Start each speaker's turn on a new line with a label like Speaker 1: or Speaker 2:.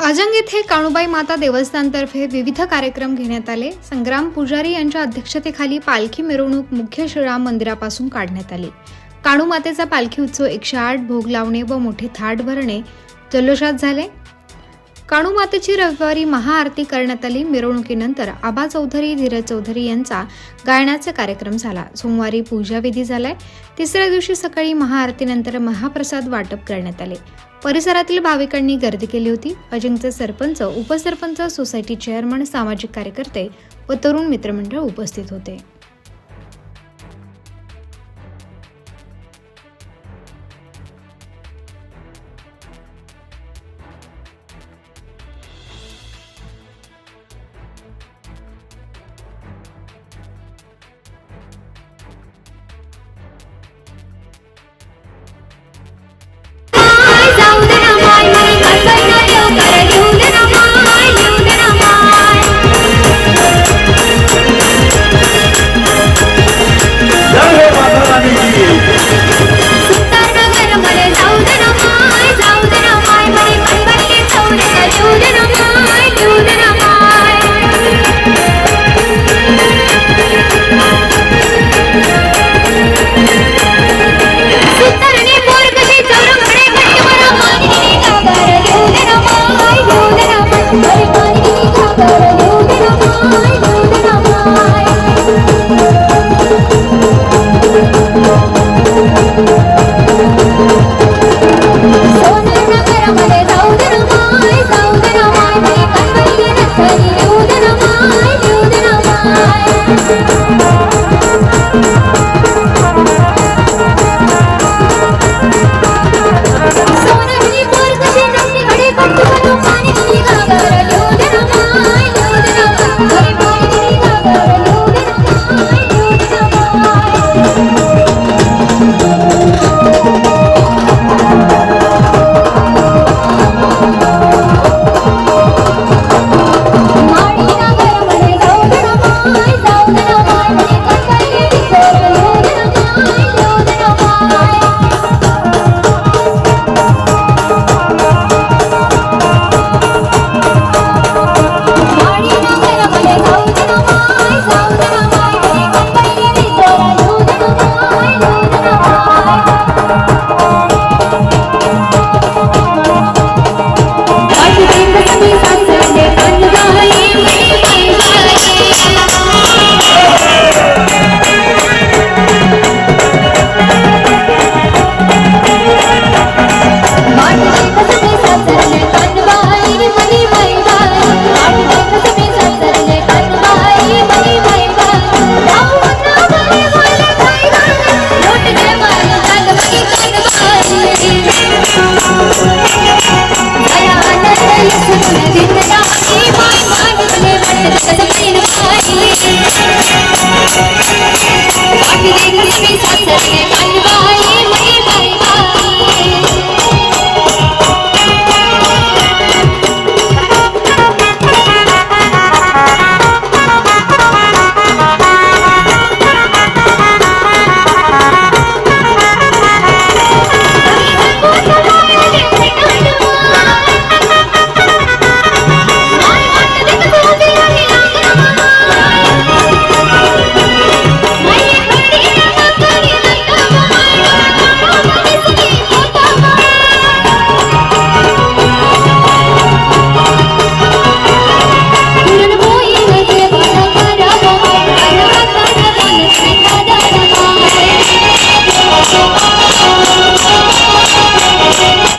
Speaker 1: आजंग येथे काणूबाई माता देवस्थानतर्फे विविध कार्यक्रम घेण्यात आले. संग्राम पुजारी यांच्या अध्यक्षतेखाली पालखी मिरवणूक मुख्य श्रीराम मंदिरापासून काढण्यात आली. काणू मातेचा पालखी उत्सव एकशे आठ भोग लावणे व मोठे थाट भरणे जल्लोषात झाले. काणू मातेची रविवारी महाआरती करण्यात आली. मिरवणुकीनंतर आबा चौधरी धीरज चौधरी यांचा गायनाचा कार्यक्रम झाला. सोमवारी पूजाविधी झालाय. तिसऱ्या दिवशी सकाळी महाआरतीनंतर महाप्रसाद वाटप करण्यात आले. परिसरातील भाविकांनी गर्दी केली होती. अजिंक्यचे सरपंच उपसरपंच सोसायटी चेअरमन सामाजिक कार्यकर्ते व तरुण मित्रमंडळ उपस्थित होते.